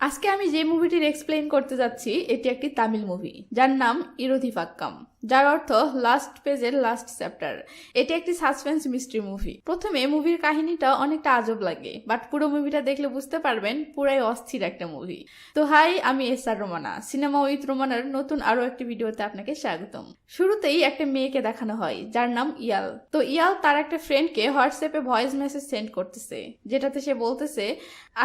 আজকে আমি যে মুভিটির এক্সপ্লেন করতে যাচ্ছি, এটি একটি তামিল মুভি যার নাম ইরোধি ফাক্কাম। যার অর্থ লাস্ট পেজের লাস্ট চ্যাপ্টার এটি একটি সাসপেন্স মিস্ট্রি মুভি প্রথমে মুভির কাহিনীটা অনেকটা আজব লাগে বাট পুরো মুভিটা দেখলে বুঝতে পারবেন পুরাই অস্থির একটা মুভি তো হাই আমি S R Romana cinema with রোমানার নতুন আরও একটি ভিডিওতে আপনাকে স্বাগতম। শুরুতেই একটা মেয়েকে দেখানো হয়, যার নাম ইয়াল। তো ইয়াল তার একটা ফ্রেন্ডকে হোয়াটসঅ্যাপে ভয়েস মেসেজ সেন্ড করতেছে, যেটাতে সে বলতেছে,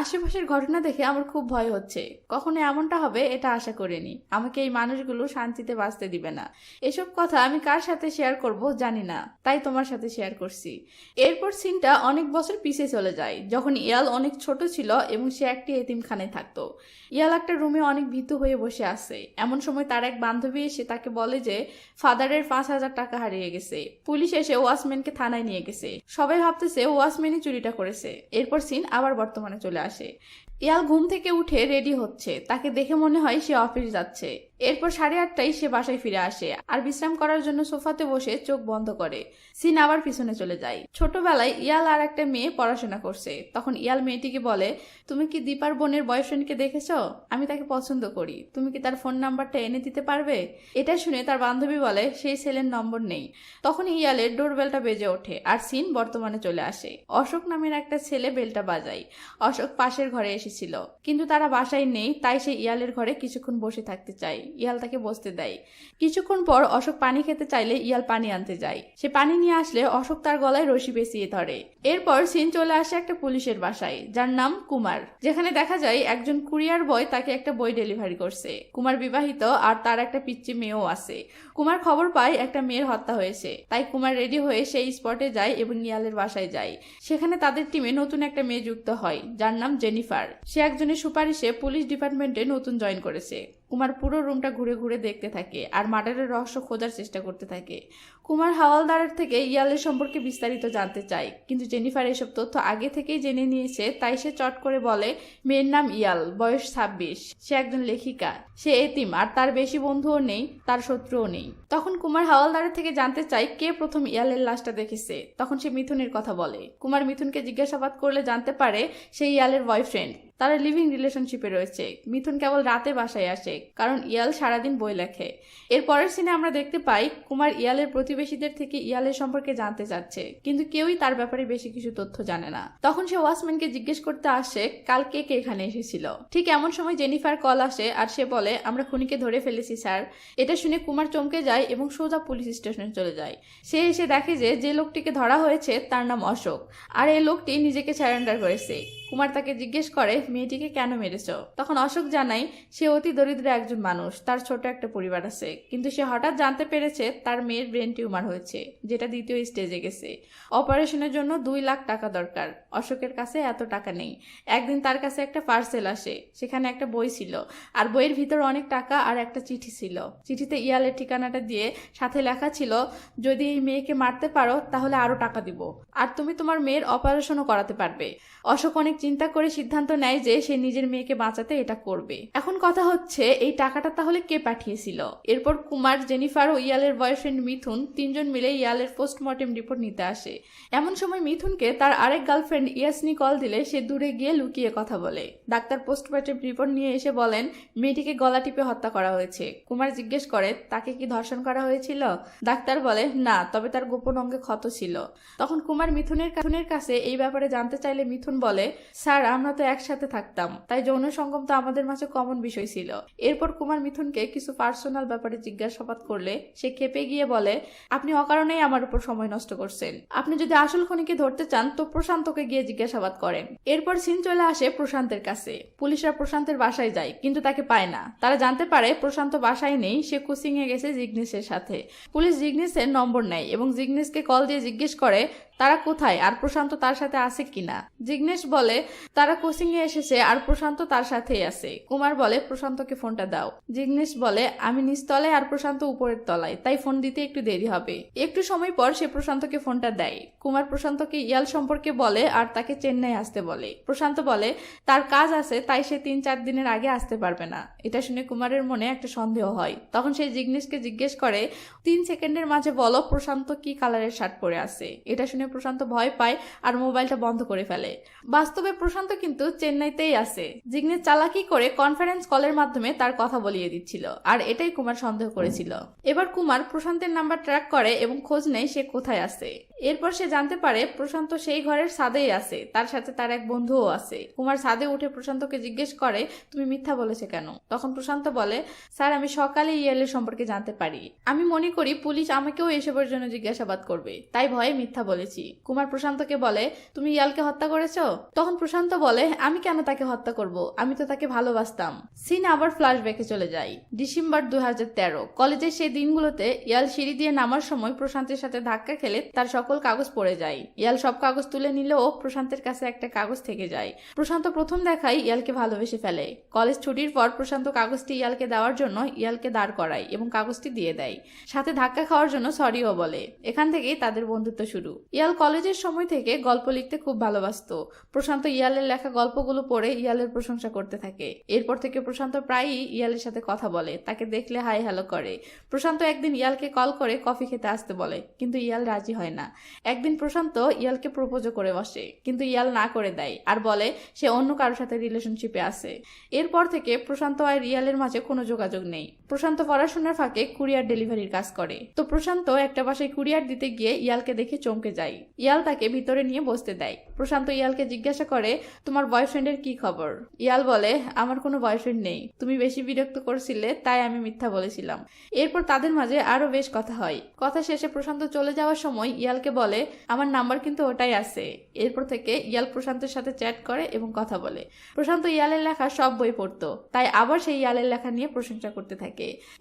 আশেপাশের ঘটনা দেখে আমার খুব ভয় হচ্ছে। কখনো এমনটা হবে, এটা আশা করিনি। আমাকে এই মানুষগুলো শান্তিতে বাঁচতে দিবে না। এসব কথা আমি কার সাথে শেয়ার করব জানি না, তাই তোমার সাথে শেয়ার করছি। এরপর সিনটা অনেক বছর পিছিয়ে চলে যায়, যখন ইয়াল অনেক ছোট ছিল এবং সে একটি এতিমখানায় থাকতো। ইয়াল একটা রুমে অনেক ভীতু হয়ে বসে আছে। এমন সময় তার এক বান্ধবী এসে তাকে বলে যে ফাদারের পাঁচ হাজার টাকা হারিয়ে গেছে। পুলিশ এসে ওয়াচম্যানকে থানায় নিয়ে গেছে। সবাই ভাবতেছে ওয়াচম্যানই চুরিটা করেছে। এরপর সিন আবার বর্তমানে চলে আসে। ইয়াল ঘুম থেকে উঠে রেডি হচ্ছে। তাকে দেখে মনে হয় সে অফিস যাচ্ছে। এরপর সাড়ে আটটায় সে বাসায় ফিরে আসে আর বিশ্রাম করার জন্য সোফাতে বসে চোখ বন্ধ করে। সিন আবার পিছনে চলে যায়। ছোটবেলায় ইয়াল আর একটা মেয়ে পড়াশোনা করছে। তখন ইয়াল মেয়েটিকে বলে, তুমি কি দীপার বোনের বয়ফ্রেন্ডকে দেখেছ? আমি তাকে পছন্দ করি। তুমি কি তার ফোন নাম্বারটা এনে দিতে পারবে? এটা শুনে তার বান্ধবী বলে, সেই ছেলের নম্বর নেই। তখন ইয়ালের ডোরবেলটা বেজে ওঠে আর সিন বর্তমানে চলে আসে। অশোক নামের একটা ছেলে বেলটা বাজায়। অশোক পাশের ঘরে এসেছিল। কিন্তু তারা বাসায় নেই, তাই সে ইয়ালের ঘরে কিছুক্ষণ বসে থাকতে চায়। ইয়াল তাকে বসতে দেয়। কিছুক্ষণ পর অশোক পানি খেতে চাইলে ইয়াল পানি আনতে যায়। সে পানি নিয়ে আসলে অশোক তার গলায় রশি পেঁচিয়ে ধরে। এরপর সিন চলে আসে একটা পুলিশের বাসায়, যার নাম কুমার। যেখানে দেখা যায় একজন কুরিয়ার বয় তাকে একটা বই ডেলিভারি করছে। কুমার বিবাহিত আর তার একটা পিচ্চি মেয়েও আছে। কুমার খবর পায় একটা মেয়ের হত্যা হয়েছে। তাই কুমার রেডি হয়ে সেই স্পটে যায় এবং ইয়ালের বাসায় যায়। সেখানে তাদের টিমে নতুন একটা মেয়ে যুক্ত হয়, যার নাম জেনিফার। সে একজনের সুপারিশে পুলিশ ডিপার্টমেন্টে নতুন জয়েন করেছে। কুমার পুরো রুমটা ঘুরে ঘুরে দেখতে থাকে আর মার্ডারের রহস্য খোঁজার চেষ্টা করতে থাকে। কুমার হাওয়ালদারের থেকে ইয়ালের সম্পর্কে বিস্তারিত জানতে চায়, কিন্তু জেনিফার এসব তথ্য আগে থেকেই জেনে নিয়েছে, তাই সে চট করে বলে, মেয়ের নাম ইয়াল, বয়স ছাব্বিশ, সে একজন লেখিকা, সে এতিম, আর তার বেশি বন্ধুও নেই, তার শত্রুও নেই। তখন কুমার হাওয়ালদারের থেকে জানতে চায়, কে প্রথম ইয়ালের লাশটা দেখেছে, তখন সে মিথুনের কথা বলে। কুমার মিথুনকে জিজ্ঞাসাবাদ করলে জানতে পারে, সে ইয়ালের বয়ফ্রেন্ড তারা লিভিং রিলেশনশিপে রয়েছে। মিথুন কেবল রাতে বাসায় আসে কারণ ইয়াল সারাদিন বই লেখে। এর পরের সিনে আমরা দেখতে পাই কুমার ইয়ালের প্রতিবেশীদের থেকে ইয়ালের সম্পর্কে জানতে চাচ্ছে, কিন্তু কেউই তার ব্যাপারে বেশি কিছু তথ্য জানে না। তখন সে ওয়াচম্যানকে জিজ্ঞেস করতে আসে, কাল কে কে এখানে এসেছিল? ঠিক এমন সময় জেনিফার কল আসে আর সে বলে, আমরা খুনিকে ধরে ফেলেছি, স্যার। এটা শুনে কুমার চমকে যায় এবং সোজা পুলিশ স্টেশনে চলে যায়। সে এসে দেখে যে যে লোকটিকে ধরা হয়েছে তার নাম অশোক। আর এই লোকটি নিজেকে স্যারেন্ডার করেছে। কুমার তাকে জিজ্ঞেস করে, মেয়েটিকে কেন মেরেছ? তখন অশোক জানাই সে অতি দরিদ্র একজন মানুষ, তার ছোট একটা পরিবার আছে। কিন্তু সে হঠাৎ জানতে পেরেছে তার মেয়ের ব্রেন টিউমার হয়েছে, যেটা দ্বিতীয় স্টেজে গেছে। অপারেশনের জন্য দুই লাখ টাকা দরকার। অশোকের কাছে এত টাকা নেই। একদিন তার কাছে একটা পার্সেল আসে। সেখানে একটা বই ছিল। আর বইয়ের ভিতর অনেক টাকা আর একটা চিঠি ছিল। চিঠিতে ইয়ালের ঠিকানাটা দিয়ে সাথে লেখা ছিল, যদি এই মেয়েকে মারতে পারো, তাহলে আরও টাকা দিব। আর তুমি তোমার মেয়ের অপারেশনও করাতে পারবে। অশোক অনেক চিন্তা করে সিদ্ধান্ত নেয় যে সে নিজের মেয়েকে বাঁচাতে এটা করবে। এখন কথা হচ্ছে এই টাকাটা তাহলে কে পাঠিয়েছিল? এরপর কুমার, জেনিফার ও ইয়ালের বয়ফ্রেন্ড মিথুন তিনজন মিলে ইয়ালের পোস্টমর্টেম রিপোর্ট নিতে আসে। এমন সময় মিথুনকে তার আরেক গার্লফ্রেন্ড ইয়াসনি কল দিলে সে দূরে গিয়ে লুকিয়ে কথা বলে। ডাক্তার পোস্টমর্টেম রিপোর্ট নিয়ে এসে বলেন, মেয়েটিকে গলা টিপে হত্যা করা হয়েছে। কুমার জিজ্ঞেস করে, তাকে কি ধর্ষণ করা হয়েছিল? ডাক্তার বলে, না, তবে তার গোপন অঙ্গে ক্ষত ছিল। তখন কুমার মিথুনের মিথুনের কাছে এই ব্যাপারে জানতে চাইলে মিথুন বলে, স্যার, আমরা তো একসাথে থাকতাম। তাই যৌন সঙ্গম তো আমাদের মাঝে কমন বিষয় ছিল। এরপর কুমার মিথুনকে কিছু পার্সোনাল ব্যাপারে জিজ্ঞাসাবাদ করলে সে খেপে গিয়ে বলে, আপনি অকারণেই আমার উপর সময় নষ্ট করছেন। আপনি যদি আসল খনিকে ধরতে চান, তো প্রশান্তকে গিয়ে জিজ্ঞাসাবাদ করেন। এরপর সিন চলে আসে প্রশান্তের কাছে। পুলিশরা প্রশান্তের বাসায় যায়, কিন্তু তাকে পায় না। তারা জানতে পারে প্রশান্ত বাসায় নেই, সে কোচিং এ গেছে জিগনেশের সাথে। পুলিশ জিগনেশের নম্বর নেয় এবং জিগনেশকে কল দিয়ে জিজ্ঞেস করে তারা কোথায়? আর প্রশান্ত তার সাথে আছে কিনা? জিগ্নেশ বলে, তারা কোচিং এ এসেছে আর প্রশান্ত তার সাথেই আছে। কুমার বলে, প্রশান্তকে ফোনটা দাও। জিগ্নেশ বলে, আমি নিচতলায় আর প্রশান্ত উপরের তলায়, তাই ফোন দিতে একটু দেরি হবে। একটু সময় পর সে প্রশান্তকে ফোনটা দেয়। কুমার প্রশান্তকে ইয়াল সম্পর্কে বলে আর তাকে চেন্নাই আসতে বলে। প্রশান্ত বলে, তার কাজ আছে, তাই সে তিন চার দিনের আগে আসতে পারবে না। এটা শুনে কুমারের মনে একটা সন্দেহ হয়। তখন সে জিগ্নেশকে জিজ্ঞেস করে, তিন সেকেন্ডের মাঝে বলো প্রশান্ত কি কালারের শার্ট পরে আছে? এটা শুনে শুনে প্রশান্ত ভয় পায় আর মোবাইলটা বন্ধ করে ফেলে। বাস্তবে প্রশান্ত কিন্তু চেন্নাইতেই আছে। জিগ্নে চালাকি করে কনফারেন্স কলের মাধ্যমে তার কথা বলিয়ে দিচ্ছিল। আর এটাই কুমার সন্দেহ করেছিল। এবার কুমার প্রশান্তের নাম্বার ট্র্যাক করে এবং খোঁজ নেয় সে কোথায় আছে। এরপর সে জানতে পারে প্রশান্ত সেই ঘরের ছাদেই আছে। তার সাথে তার এক বন্ধুও আছে। কুমার ছাদে উঠে প্রশান্তকে জিজ্ঞেস করে, তুমি মিথ্যা বলেছে কেন? তখন প্রশান্ত বলে, স্যার, আমি সকালে ইয়ালের সম্পর্কে জানতে পারি। আমি মনে করি পুলিশ আমাকেও এসবের জন্য জিজ্ঞাসাবাদ করবে। তাই ভয়ে মিথ্যা বলেছি। কুমার প্রশান্তকে বলে, তুমি ইয়ালকে হত্যা করেছ? তখন প্রশান্ত বলে, আমি কেন তাকে হত্যা করব? আমি তো তাকে ভালোবাসতাম। সিন আবার ফ্ল্যাশব্যাকে চলে যায়। ডিসেম্বর দুই হাজার তেরো। কলেজের সেই দিনগুলোতে ইয়াল সিঁড়ি দিয়ে নামার সময় প্রশান্তের সাথে ধাক্কা খেলে তার সকল কাগজ পড়ে যায়। ইয়াল সব কাগজ তুলে নিলেও প্রশান্তের কাছে একটা কাগজ থেকে যায়। প্রশান্ত প্রথম দেখায় ইয়ালকে ভালোবেসে ফেলে। কলেজ ছুটির পর প্রশান্ত কাগজটি ইয়ালকে দেওয়ার জন্য ইয়ালকে দাঁড় করায় এবং কাগজটি দিয়ে দেয়। সাথে ধাক্কা খাওয়ার জন্য সরিও বলে। এখান থেকেই তাদের বন্ধুত্ব শুরু। ইয়াল কলেজের সময় থেকে গল্প লিখতে খুব ভালোবাসত। প্রশান্ত ইয়ালের লেখা গল্পগুলো পড়ে ইয়ালের প্রশংসা করতে থাকে। এরপর থেকে প্রশান্ত প্রায়ই ইয়ালের সাথে কথা বলে, তাকে দেখলে হাই হ্যালো করে। প্রশান্ত একদিন ইয়ালকে কল করে কফি খেতে আসতে বলে, কিন্তু ইয়াল রাজি হয় না। একদিন প্রশান্ত ইয়ালকে প্রপোজও করে বসে, কিন্তু ইয়াল না করে দেয় আর বলে সে অন্য কারোর সাথে রিলেশনশিপে আছে। এরপর থেকে প্রশান্ত আর রিয়ালের মাঝে কোনো যোগাযোগ নেই। প্রশান্ত পড়াশোনার ফাঁকে কুরিয়ার ডেলিভারির কাজ করে। তো প্রশান্ত একটা বাসায় কুরিয়ার দিতে গিয়ে ইয়ালকে দেখে চমকে যায়। ইয়াল তাকে ভিতরে নিয়ে বসতে দেয়। প্রশান্ত ইয়ালকে জিজ্ঞাসা করে, তোমার বয়ফ্রেন্ডের কি খবর? ইয়াল বলে, আমার কোনো বয়ফ্রেন্ড নেই। তুমি বেশি বিরক্ত করছিলে, তাই আমি মিথ্যা বলেছিলাম। এরপর তাদের মাঝে আরও বেশ কথা হয়। কথা শেষে প্রশান্ত চলে যাওয়ার সময় ইয়ালকে বলে, আমার নাম্বার কিন্তু ওটাই আছে। এরপর থেকে ইয়াল প্রশান্তের সাথে চ্যাট করে এবং কথা বলে। প্রশান্ত ইয়ালের লেখা সব বই পড়তো, তাই আবার সেই ইয়ালের লেখা নিয়ে প্রশংসা করতে থাকে।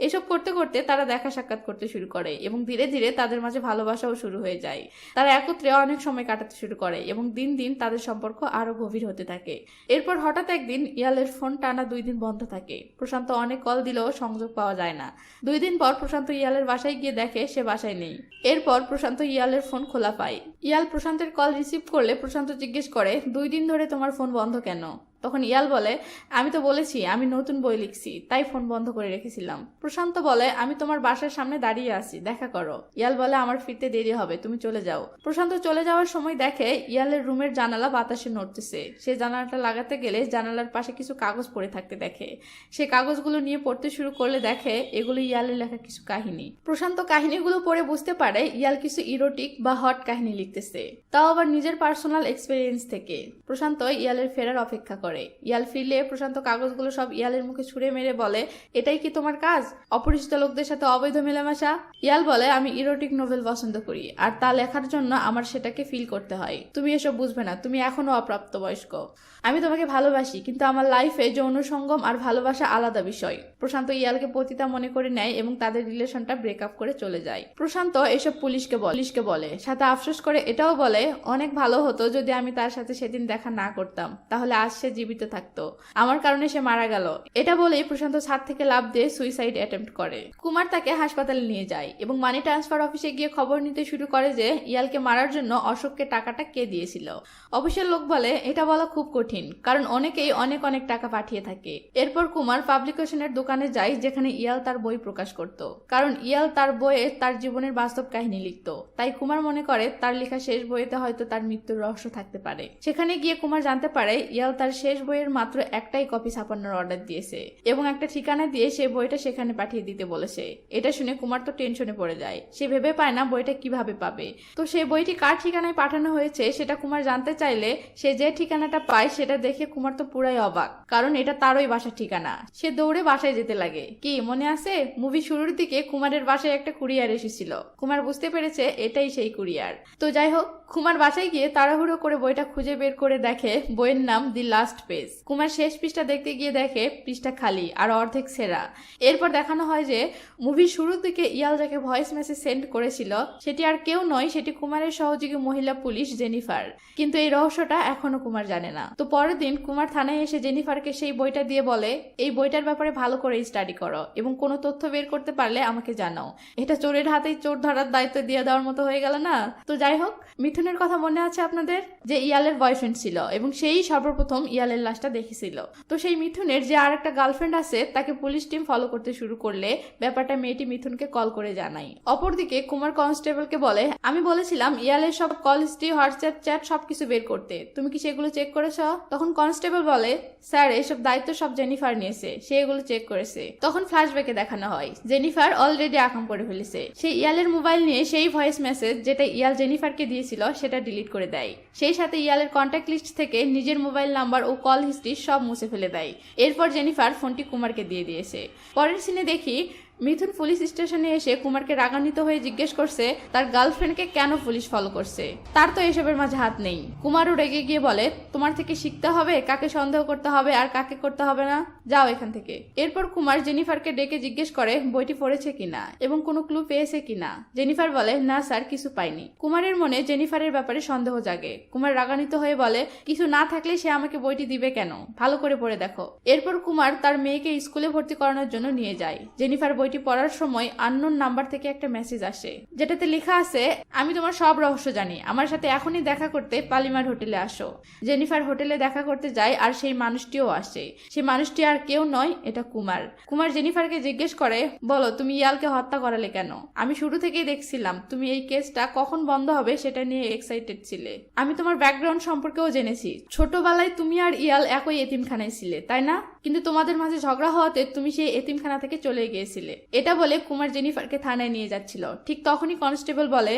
এসব করতে করতে তারা দেখা সাক্ষাৎ করতে শুরু করে এবং ধীরে ধীরে তাদের মাঝে ভালোবাসাও শুরু হয়ে যায়। তারা একত্রে অনেক সময় কাটাতে শুরু করে এবং দিন দিন তাদের সম্পর্ক আরও গভীর হতে থাকে। এরপর হঠাৎ একদিন ইয়ালের ফোন টানা দুই দিন বন্ধ থাকে। প্রশান্ত অনেক কল দিলেও সংযোগ পাওয়া যায় না। দুই দিন পর প্রশান্ত ইয়ালের বাসায় গিয়ে দেখে সে বাসায় নেই। এরপর প্রশান্ত ইয়ালের ফোন খোলা পায়। ইয়াল প্রশান্তের কল রিসিভ করলে প্রশান্ত জিজ্ঞেস করে, দুই দিন ধরে তোমার ফোন বন্ধ কেন? তখন ইয়াল বলে, আমি তো বলেছি, আমি নতুন বই লিখছি, তাই ফোন বন্ধ করে রেখেছিলাম। প্রশান্ত বলে, আমি তোমার বাসার সামনে দাঁড়িয়ে আছি, দেখা করো। ইয়াল বলে, আমার ফিরতে দেরি হবে, তুমি চলে যাও। প্রশান্ত চলে যাওয়ার সময় দেখে ইয়ালের রুমের জানালা বাতাসে নড়তেছে। সে জানালাটা লাগাতে গেলে জানালার পাশে কিছু কাগজ পড়ে থাকতে দেখে। সে কাগজগুলো নিয়ে পড়তে শুরু করলে দেখে, এগুলো ইয়ালের লেখা কিছু কাহিনী। প্রশান্ত কাহিনীগুলো পড়ে বুঝতে পারে, ইয়াল কিছু ইরোটিক বা হট কাহিনী লিখতেছে। তাও আবার নিজের পার্সোনাল এক্সপিরিয়েন্স থেকে। প্রশান্ত ইয়ালের ফেরার অপেক্ষা করে। ইয়াল ফিরলে প্রশান্ত কাগজগুলো সব ইয়ালের মুখে ছুঁড়ে মেরে বলে, এটাই কি তোমার কাজ? অপরিচিত লোকদের সাথে অবৈধ মেলামেশা? ইয়াল বলে, আমি ইরোটিক নোভেল পছন্দ করি, আর তা লেখার জন্য আমার সেটাকে ফিল করতে হয়। তুমি এসব বুঝবে না, তুমি এখনও অপ্রাপ্তবয়স্ক। আমি তোমাকে ভালোবাসি, কিন্তু আমার লাইফে যৌন সঙ্গম আর ভালোবাসা আলাদা বিষয়। প্রশান্ত ইয়ালকে পতিতা মনে করে নেয় এবং তাদের রিলেশনটা ব্রেকআপ করে চলে যায়। প্রশান্ত এসব পুলিশকে পুলিশকে বলে, সাথে আফসোস করে এটাও বলে, অনেক ভালো হতো যদি আমি তার সাথে সেদিন দেখা না করতাম। তাহলে আজ সে জীবিত থাকতো। আমার কারণে সে মারা গেল। এটা বলেই প্রশান্ত ছাদ থেকে লাভ দিয়ে সুইসাইড অ্যাটেম্প্ট করে। কুমার তাকে হাসপাতালে নিয়ে যায় এবং মানি ট্রান্সফার অফিসে গিয়ে খবর নিতে শুরু করে যে ইয়ালকে মারার জন্য অশোককে টাকাটা কে দিয়েছিল। অফিসের লোক বলে, এটা বলা খুব কঠিন, কারণ অনেকেই অনেক অনেক টাকা পাঠিয়ে থাকে। এরপর কুমার পাবলিকেশনের দোকানে যায় যেখানে ইয়াল তার বই প্রকাশ করত। কারণ ইয়াল তার বইয়ে তার জীবনের বাস্তব কাহিনী লিখত। তাই কুমার মনে করে, তার লেখা শেষ বইতে হয়তো তার মৃত্যুর রহস্য থাকতে পারে। সেখানে গিয়ে কুমার জানতে পারে, ইয়াল তার শেষ বইয়ের মাত্র একটাই কপি ছাপানোর অর্ডার দিয়েছে। এবং একটা ঠিকানা দিয়ে সে বইটা সেখানে পাঠিয়ে দিতে বলেছে। এটা শুনে কুমার তো টেনশনে পড়ে যায়। সে ভেবে পায় না বইটা কীভাবে পাবে। তো সেই বইটি কার ঠিকানায় পাঠানো হয়েছে সেটা কুমার জানতে চাইলে সে যে ঠিকানাটা পায় সেটা দেখে কুমার তো পুরাই অবাক। কারণ এটা তারই বাসার ঠিকানা। সে দৌড়ে বাসায় যেতে লাগে। কি মনে আছে? মুভি শুরুর দিকে কুমারের বাসায় একটা কুরিয়ার এসেছিল। কুমার বুঝতে পেরেছে এটাই সেই কুরিয়ার। তো যাই হোক কুমার বাসায় গিয়ে তাড়াহুড়ো করে বইটা খুঁজে বের করে দেখে বইয়ের নাম দি লাস্ট পেজ। কুমার শেষ পৃষ্ঠা দেখতে গিয়ে দেখে পৃষ্ঠা খালি আর অর্ধেক সেরা। এরপর দেখানো হয় যে মুভির শুরুর দিকে ইয়াল যাকে ভয়েস মেসেজ সেন্ড করেছিল, সেটি আর কেউ নয়, সেটি কুমারের সহযোগী মহিলা পুলিশ জেনিফার। কিন্তু এই রহস্যটা এখনও কুমার জানে না। তো পরের দিন কুমার থানায় এসে জেনিফারকে সেই বইটা দিয়ে বলে, এই বইটার ব্যাপারে ভালো করে স্টাডি করো এবং কোনো তথ্য বের করতে পারলে আমাকে জানাও। এটা চোরের হাতেই চোর ধরার দায়িত্ব দিয়ে দেওয়ার মতো হয়ে গেল না? তো যাই হোক মিথুনের কথা মনে আছে আপনাদের? যে ইয়ালের বয়ফ্রেন্ড ছিল, এবং সেই সর্বপ্রথম ইয়ালের লাশটা দেখেছিল। তো সেই মিথুনের যে আর একটা গার্লফ্রেন্ড আছে, তাকে পুলিশ টিম ফলো করতে শুরু করলে ব্যাপারটা মেয়েটি মিথুনকে কল করে জানাই অপরদিকে কুমার কনস্টেবলকে বলে, আমি বলেছিলাম ইয়ালের সব কল হিস্ট্রি হোয়াটসঅ্যাপ চ্যাট সবকিছু বের করতে। তুমি কি সেগুলো চেক করেছ? তখন কনস্টেবল বলে, স্যার, এসব দায়িত্ব সব জেনিফার নিয়েছে। সে এগুলো চেক করেছে। তখন ফ্ল্যাশব্যাকে দেখানো হয় জেনিফার অলরেডি আকাম করে ফেলেছে। সে ইয়ালের মোবাইল নিয়ে সেই ভয়েস মেসেজ যেটা ইয়াল জেনিফারকে দিয়েছিল সেটা ডিলিট করে দেয়। সেই সাথে ইয়ালের কন্ট্যাক্ট লিস্ট থেকে নিজের মোবাইল নাম্বার ও কল হিস্ট্রি সব মুছে ফেলে দেয়। এরপর জেনিফার ফোনটি কুমারকে দিয়ে দিয়েছে। পরের সিনে দেখি মিথুন পুলিশ স্টেশনে এসে কুমারকে রাগান্বিত হয়ে জিজ্ঞেস করছে, তার গার্লফ্রেন্ডকে কেন পুলিশ ফলো করছে? তার তো এসবের মাঝে হাত নেই। কুমারও রেগে গিয়ে বলে, তোমার থেকে শিখতে হবে, কাকে সন্দেহ করতে হবে আর কাকে করতে হবে না। যাও এখান থেকে। এরপর কুমার জেনিফারকে ডেকে জিজ্ঞেস করে, বইটি পড়েছে কিনা এবং কোনো ক্লু পেয়েছে কিনা? জেনিফার বলে, না স্যার, কিছু পাইনি। কুমারের মনে জেনিফারের ব্যাপারে সন্দেহ জাগে। কুমার রাগান্বিত হয়ে বলে, কিছু না থাকলে সে আমাকে বইটি দিবে কেন? ভালো করে পড়ে দেখো। এরপর কুমার তার মেয়েকে স্কুলে ভর্তি করানোর জন্য নিয়ে যায়। জেনিফার বইটি পড়ার সময় আননোন নাম্বার থেকে একটা মেসেজ আসে। যেটাতে লেখা আছে, আমি তোমার সব রহস্য জানি। আমার সাথে এখনই দেখা করতে পালিমার হোটেলে আসো। জেনিফার হোটেলে দেখা করতে যায় আর সেই মানুষটিও আসে। সেই মানুষটি আর কেউ নয়, এটা কুমার। কুমার জেনিফারকে জিজ্ঞেস করে, বলো, তুমি ইয়ালকে হত্যা করালে কেন? আমি শুরু থেকেই দেখছিলাম, তুমি এই কেসটা কখন বন্ধ হবে সেটা নিয়ে এক্সাইটেড ছিলে। আমি তোমার ব্যাকগ্রাউন্ড সম্পর্কেও জেনেছি। ছোটবেলায় তুমি আর ইয়াল একই এতিমখানায় ছিলে, তাই না? কিন্তু তোমাদের মাঝে ঝগড়া হওয়াতে তুমি সেই এতিমখানা থেকে চলে গিয়েছিলে। এটা বলে কুমার জেনিফারকে থানায় নিয়ে যাচ্ছিল। ঠিক তখনই কনস্টেবল বলে,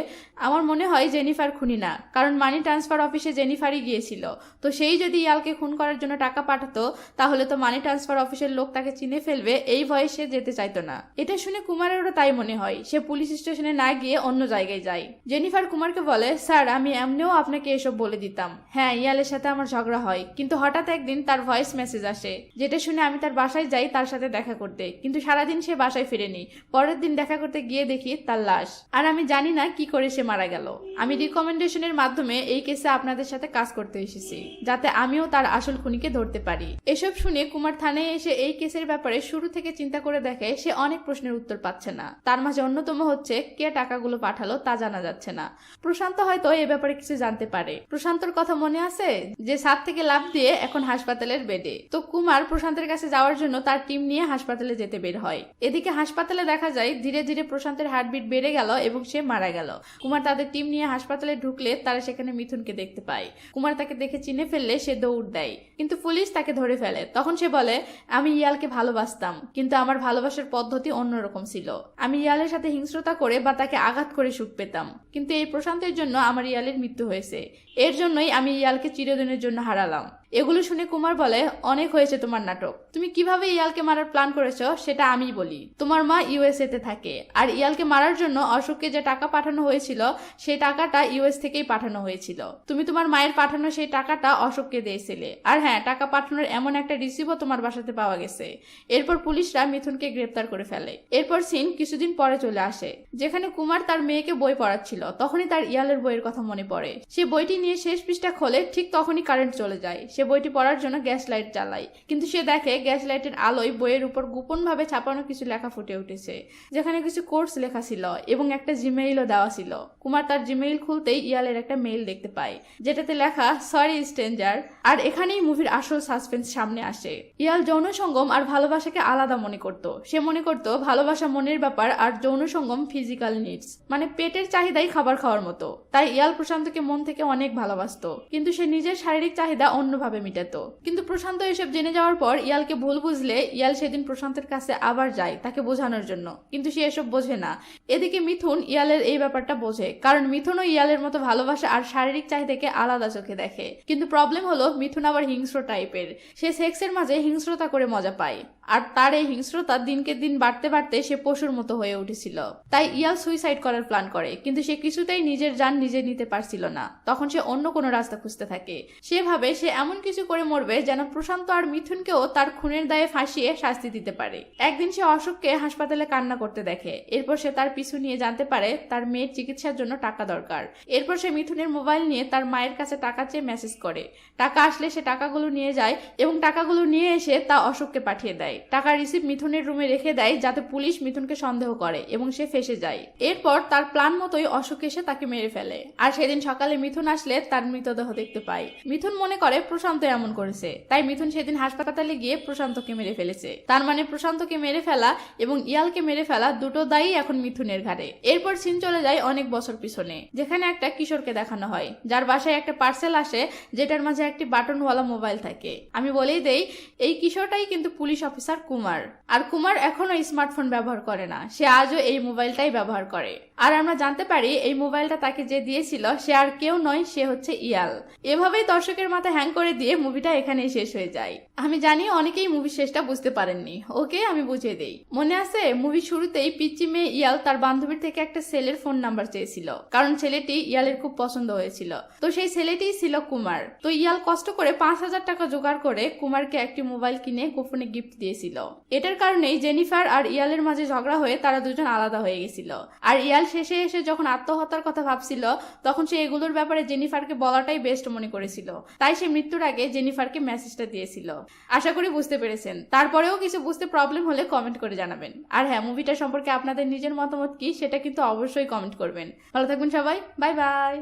আমার মনে হয় জেনিফার খুনি না, কারণ মানি ট্রান্সফার অফিসে জেনিফারই গিয়েছিল। তো সেই যদি ইয়ালকে খুন করার জন্য টাকা পাঠাতো, তাহলে তো মানি ট্রান্সফার অফিসের লোক তাকে চিনে ফেলবে, এই ভয়ে সে যেতে চাইতো না। এটা শুনে কুমারেরও তাই মনে হয়, সে পুলিশ স্টেশনে না গিয়ে অন্য জায়গায় যায়। জেনিফার কুমারকে বলে, স্যার, আমি এমনিও আপনাকে এসব বলে দিতাম। হ্যাঁ ইয়ালের সাথে আমার ঝগড়া হয়, কিন্তু হঠাৎ একদিন তার ভয়েস মেসেজ আসে, যেটা শুনে আমি তার বাসায় যাই তার সাথে দেখা করতে। কিন্তু সারাদিন সে বাসায় ফিরেনি। পরের দিন দেখা করতে গিয়ে দেখি তার লাশ। আর আমি জানি না কি করে সে মারা গেল। আমি রিকমেন্ডেশনের মাধ্যমে এই কেসে আপনাদের সাথে কাজ করতে এসেছি, যাতে আমিও তার আসল খুনিকে ধরতে পারি। এসব শুনে কুমার থানায় এসে এই কেসের ব্যাপারে শুরু থেকে চিন্তা করে দেখে সে অনেক প্রশ্নের উত্তর পাচ্ছে না। তার মাঝে অন্যতম হচ্ছে, কে টাকাগুলো পাঠালো তা জানা যাচ্ছে না। প্রশান্ত হয়তো এ ব্যাপারে কিছু জানতে পারে। প্রশান্তর কথা মনে আছে? যে সাত থেকে লাভ দিয়ে এখন হাসপাতালের বেডে। তো কুমার প্রশান্তের কাছে যাওয়ার জন্য তার টিম নিয়ে হাসপাতালে যেতে বের হয়। এদিকে হাসপাতালে দেখা যায়, ধীরে ধীরে প্রশান্তের হার্টবিট বেড়ে গেল এবং সে মারা গেল। কুমার তাদের টিম নিয়ে হাসপাতালে ঢুকলে তারা সেখানে মিথুনকে দেখতে পায়। কুমার তাকে দেখে চিনে ফেললে সে দৌড় দেয়। কিন্তু পুলিশ তাকে ধরে ফেলে। তখন সে বলে, আমি ইয়ালকে ভালোবাসতাম, কিন্তু আমার ভালোবাসার পদ্ধতি অন্যরকম ছিল। আমি ইয়ালের সাথে হিংস্রতা করে বা তাকে আঘাত করে সুখ পেতাম। কিন্তু এই প্রশান্তের জন্য আমার ইয়ালের মৃত্যু হয়েছে। এর জন্যই আমি ইয়ালকে চিরদিনের জন্য হারালাম। এগুলো শুনে কুমার বলে, অনেক হয়েছে তোমার নাটক। তুমি কীভাবে ইয়ালকে মারার প্ল্যান করেছ, সেটা আমি বলি। তোমার মা ইউএসএ তে থাকে, আর ইয়ালকে মারার জন্য অশোককে যে টাকা পাঠানো হয়েছিল সেই টাকাটা ইউএস থেকেই পাঠানো হয়েছিল। তুমি তোমার মায়ের পাঠানো সেই টাকাটা অশোককে দিয়েছিলে। আর হ্যাঁ টাকা পাঠানোর এমন একটা রিসিভও তোমার বাসাতে পাওয়া গেছে। এরপর পুলিশরা মিথুনকে গ্রেপ্তার করে ফেলে। এরপর সিন কিছুদিন পরে চলে আসে। যেখানে কুমার তার মেয়েকে বই পড়াচ্ছিল, তখনই তার ইয়ালের বইয়ের কথা মনে পড়ে। সে বইটি নিয়ে শেষ পৃষ্ঠা খোলে, ঠিক তখনই কারেন্ট চলে যায়। সে বইটি পড়ার জন্য গ্যাস লাইট জ্বালায় কিন্তু সে দেখে গ্যাস লাইটের আলোয় বইয়ের উপর গোপনভাবে ছাপানো কিছু লেখা ফুটে উঠেছে, যেখানে কিছু কোর্স লেখা ছিল এবং একটা জিমেইলও দেওয়া ছিল। কুমার তার জিমেইল খুলতেই ইয়ালের একটা মেইল দেখতে পায়, যেটাতে লেখা, সরি, স্ট্রেঞ্জার। আর এখানেই মুভির আসল সাসপেন্স সামনে আসে। ইয়াল যৌন সঙ্গম আর ভালোবাসাকে আলাদা মনে করত। সে মনে করত, ভালোবাসা মনের ব্যাপার আর যৌন সঙ্গম ফিজিক্যাল নিডস মানে পেটের চাহিদাই খাবার খাওয়ার মতো। তাই ইয়াল প্রশান্তকে মন থেকে অনেক ভালোবাসতো, কিন্তু সে নিজের শারীরিক চাহিদা অন্যভাবে মিটাতো। কিন্তু প্রশান্ত এসব জেনে যাওয়ার পর ইয়ালকে ভুল বুঝলে ইয়াল সেদিন প্রশান্তের কাছে আবার যায় তাকে বোঝানোর জন্য। কিন্তু সে এসব বোঝে না। এদিকে মিথুন ইয়ালের এই ব্যাপারটা বোঝে, কারণ মিথুনও ইয়ালের মতো ভালোবাসা আর শারীরিক চাহিদাকে আলাদা চোখে দেখে। কিন্তু প্রবলেম হলো মিথুন আবার হিংস্র টাইপের সে সেক্সের মাঝে হিংস্রতা করে মজা পায়। আর তার এই হিংস্রতা দিনকে দিন বাড়তে বাড়তে সে পশুর মতো হয়ে উঠেছিল। তাই ইয়াল সুইসাইড করার প্ল্যান করে, কিন্তু সে কিছুতেই নিজের যান নিজে নিতে পারছিল না। তখন সে অন্য কোনো রাস্তা খুঁজতে থাকে। সে ভাবে সে এমন এমন কিছু করে মরবে যেন প্রশান্ত আর মিথুনকেও তার খুনের দায়ে ফাঁসিয়ে শাস্তি দিতে পারে। একদিন সে অশোককে হাসপাতালে কান্না করতে দেখে। এরপর সে তার পিছু নিয়ে জানতে পারে তার মেয়ের চিকিৎসার জন্য টাকা দরকার। এরপর সে মিথুনের মোবাইল নিয়ে তার মায়ের কাছে টাকা চেয়ে মেসেজ করে। টাকা আসলে সে টাকাগুলো নিয়ে যায় এবং টাকাগুলো নিয়ে এসে তা অশোককে পাঠিয়ে দেয়। টাকা রিসিভ মিথুনের রুমে রেখে দেয় যাতে পুলিশ মিথুনকে সন্দেহ করে এবং সে ফেসে যায়। এরপর তার প্ল্যান মতোই অশোক এসে তাকে মেরে ফেলে। আর সেদিন সকালে মিথুন আসলে তার মৃতদেহ দেখতে পায়। মিথুন মনে করে প্রশান্ত এমন করেছে। তাই মিথুন সেদিন হাসপাতালে গিয়ে প্রশান্তকে মেরে ফেলেছে। তার মানে প্রশান্তকে মেরে ফেলা এবং ইয়ালকে মেরে ফেলা দুটো দায়ী এখন মিথুনের ঘাড়ে। এরপর সিন চলে যায় অনেক বছর পিছনে, যেখানে একটা কিশোরকে দেখানো হয়, যার বাসায় একটা পার্সেল আসে, যেটার মাঝে একটি বাটনওয়ালা মোবাইল থাকে। আমি বলেই দেই, এই কিশোরটাই কিন্তু পুলিশ অফিসার কুমার। আর কুমার এখনও স্মার্টফোন ব্যবহার করে না। সে আজও এই মোবাইলটাই ব্যবহার করে। আর আমরা জানতে পারি, এই মোবাইলটা তাকে যে দিয়েছিল, সে আর কেউ নয়, সে হচ্ছে ইয়াল। এভাবেই দর্শকের মাথা হ্যাং করে দিয়ে মুভিটা এখানেই শেষ হয়ে যায়। আমি জানি অনেকেই মুভি শেষটা বুঝতে পারেননি। ওকে, আমি বুঝিয়ে দেই। মনে আছে মুভি শুরুতেই পিচ্চি মেয়ে ইয়াল তার বান্ধবীর থেকে একটা ছেলের ফোন নাম্বার চেয়েছিল। কারণ ছেলেটি ইয়ালের খুব পছন্দ হয়েছিল। তো সেই ছেলেটিই ছিল কুমার। তো ইয়াল কষ্ট করে পাঁচ হাজার টাকা জোগাড় করে কুমারকে একটি মোবাইল কিনে গোপনে গিফট দিয়েছিল। এটার কারণেই জেনিফার আর ইয়ালের মাঝে ঝগড়া হয়ে তারা দুজন আলাদা হয়ে গেছিল। আর ইয়াল শেষে এসে যখন আত্মহত্যার কথা ভাবছিল, তখন সে এগুলোর ব্যাপারে জেনিফারকে বলাটাই বেস্ট মনে করেছিল। তাই সে মৃত্যুর আগে জেনিফারকে মেসেজটা দিয়েছিল। আশা করি বুঝতে পেরেছেন। তারপরেও কিছু বুঝতে প্রবলেম হলে কমেন্ট করে জানাবেন। আর হ্যাঁ মুভিটা সম্পর্কে আপনাদের নিজের মতামত কি, সেটা কিন্তু অবশ্যই কমেন্ট করবেন। ভালো থাকবেন সবাই। Bye bye